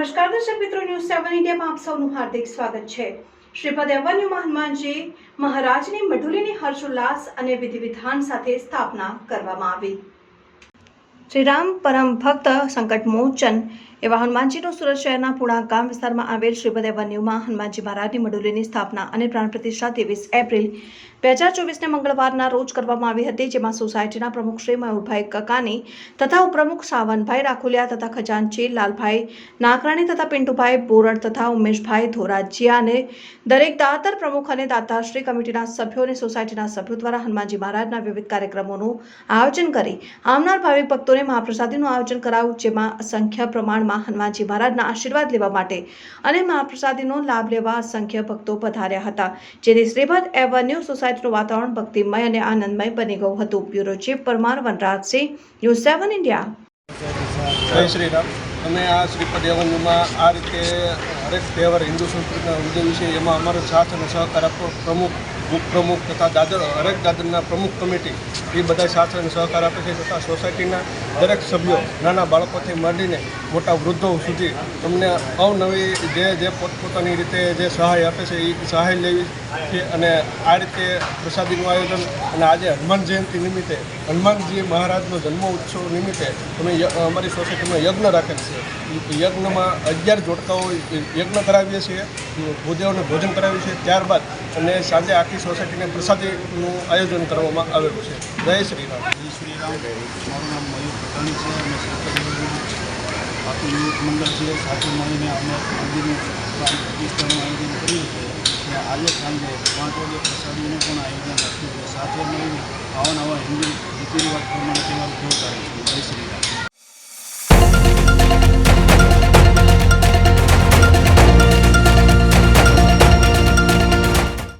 નમસ્કાર, દર્શક મિત્રો ન્યૂઝ સેવન ઇન્ડિયામાં આપ સૌનું હાર્દિક સ્વાગત છે. શ્રીપદ એવન્યુમાં હનુમાનજી મહારાજની મઢુલીની હર્ષોલ્લાસ અને વિધિ વિધાન સાથે સ્થાપના કરવામાં આવી. શ્રીરામ પરમ ભક્ત સંકટ મોચન એવા હનુમાનજીનું સુરત શહેરના પુણા ગામ વિસ્તારમાં આવેલ શ્રીપદ એવન્યુમાં હનુમાનજી મહારાજની મડુલીની સ્થાપના અને પ્રાણ પ્રતિષ્ઠા ત્રેવીસ એપ્રિલ બે હજાર ચોવીસને મંગળવારના રોજ કરવામાં આવી હતી, જેમાં સોસાયટીના પ્રમુખ શ્રી મયુરભાઈ કકાની તથા ઉપપ્રમુખ સાવનભાઈ રાખોલિયા તથા ખજાનચી, લાલભાઈ નાકરાણી તથા પિન્ટુભાઈ બોરડ તથા ઉમેશભાઈ ધોરાજીયા અને દરેક દાતર પ્રમુખ અને દાતાશ્રી કમિટીના સભ્યો અને સોસાયટીના સભ્યો દ્વારા હનુમાનજી મહારાજના વિવિધ કાર્યક્રમોનું આયોજન કરી આવનાર ભાવિક ભક્તોને મહાપ્રસાદીનું આયોજન કરાયું, જેમાં અસંખ્ય પ્રમાણમાં હનુમાનજી મહારાજના આશીર્વાદ લેવા માટે અને મહાપ્રસાદીનો લાભ લેવા અસંખ્ય ભક્તો પધાર્યા હતા જેથી શ્રીભદ એવન્યુ સોસાયટીનું વાતાવરણ ભક્તિમય અને આનંદમય બની ગયું હતું. Bureau chief Parmar Vanrajsinh, news seven India. Shri Ram અમે આ શ્રીપદ એવન્યુમાં આ રીતે હરેક તહેવાર હિન્દુ સંસ્કૃતિના ઉજવીએ છે એમાં અમારો સાથ અને સહકાર આપો પ્રમુખ ઉપપ્રમુખ તથા દાદર, હરેક દાદરના પ્રમુખ કમિટી એ બધા સાથ અને સહકાર આપે છે તથા સોસાયટીના દરેક સભ્યો નાના બાળકોથી માંડીને મોટા વૃદ્ધો સુધી તમને અવનવી જે જે પોતપોતાની રીતે જે સહાય આપે છે એ સહાય લેવી છે અને આ રીતે પ્રસાદીનું આયોજન અને આજે હનુમાન જયંતિ નિમિત્તે, હનુમાનજી મહારાજનો જન્મ ઉત્સવ નિમિત્તે અમે અમારી સોસાયટીમાં યજ્ઞ રાખેલ છે. યજ્ઞમાં અગિયાર જોડકાઓ યજ્ઞ કરાવીએ છીએ ભૂદેવને ભોજન કરાવીએ છીએ, ત્યારબાદ અને સાંજે આખી સોસાયટીને પ્રસાદીનું આયોજન કરવામાં આવેલું છે. જય શ્રી રામ. જય શ્રી રામ. મારું નામ મયુર પટાણી છે આખું યુવક છે સાથે મળીને અમે મંદિરનું પ્રતિષ્ઠાનું આયોજન કર્યું છે. અને આજે સાંજે પાંચ વાગે પ્રસાદીનું પણ આયોજન રાખ્યું છે. સાથે મળીને આવા નવા હિન્દુ રીતિ રિવાજ પ્રમાણે તહેવાર ઉજવતા કરે છે.